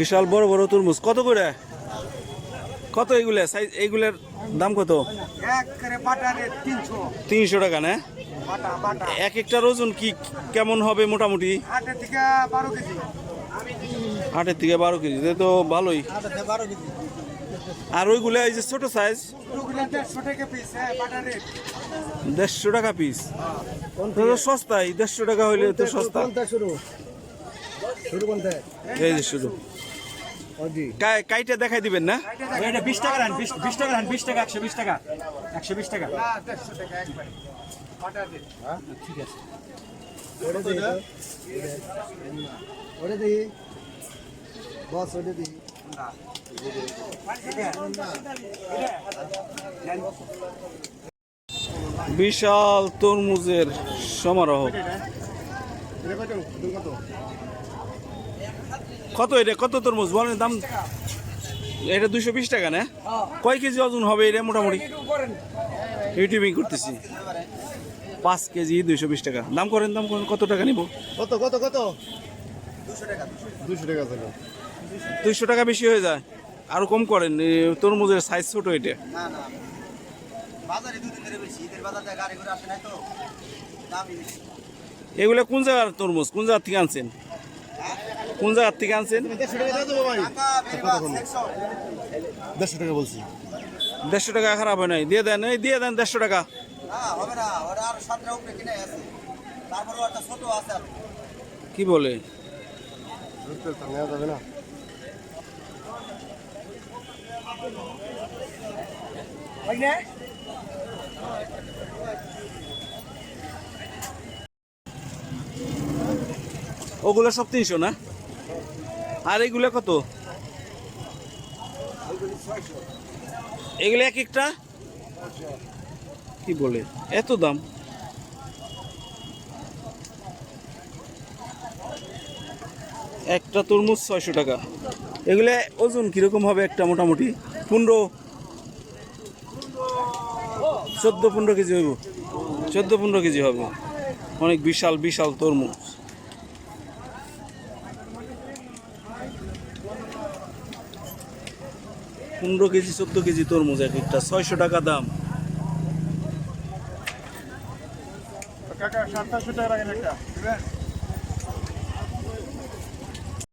বিশাল বড় বড় তরমুজ। কত করে? কত এগুলা? সাইজ এইগুলার দাম কত? তিনশো। টাকা না? এক একটার ওজন কি কেমন হবে মোটামুটি? আটের থেকে বারো কেজি। তো ভালোই। আর ওইগুলো এই যে ছোট সাইজ দেড়শো টাকা পিস হ্যাঁ বাটারে দেড়শো টাকা পিস সস্তাই দেড়শো টাকা হইলে তো সস্তা। এই যে শুধু কাইটা দেখাই দিবেন না? এটা বিশ টাকা রান বিশ বিশ টাকা রান বিশ টাকা একশো বিশ টাকা একশো বিশ টাকা। বাটারে ঠিক আছে। দিই বস দিই বিশাল তরমুজের সমারোহ। কত এটা? কত তরমুজ? বলেন দাম। এটা দুশো বিশ টাকা না? কয় কেজি ওজন হবে এটা মোটামুটি? ইউটিউবিং করতেছি। পাঁচ কেজি দুইশো বিশ টাকা। দাম করেন দাম করেন কত টাকা নিব? কত কত কত? দুশো টাকা দুইশো টাকা। বেশি হয়ে যায়। আরও কম করেন তরমুজের সাইজ ছোট এটা। না না। বাজারে দুদিন ধরে বেশি। ঈদের বাজার গাড়ি করে আসে নাই তো। দামই বেশি। এগুলো কোন জায়গার তরমুজ? কোন জায়গার থেকে আনছেন? কোন জায়গার থেকে আনছেন? দেড়শো টাকা বলছি। দেড়শো টাকা খারাপ হয় নাই। দিয়ে দেন এই দিয়ে দেন দেড়শো টাকা। না হবে না ওরা আর সাতটা উপরে কিনে আছে। তারপরে একটা ছোট আছে আর কি। বলে? যাবে না। ওগুলো সব তিনশো না? আর এগুলো কত? এগুলো এক একটা? কি বলে? এত দাম? একটা তরমুজ ছয়শো টাকা। এগুলো ওজন কীরকম হবে একটা মোটামুটি? পনেরো? চোদ্দ পনেরো কেজি হইব। চোদ্দ পনেরো কেজি হবে। অনেক বিশাল বিশাল তরমুজ। পনেরো কেজি, চোদ্দ কেজি তরমুজ এক একটা ছয়শো টাকা দাম। কাকা, সাতশো টাকা রাখেন একটা।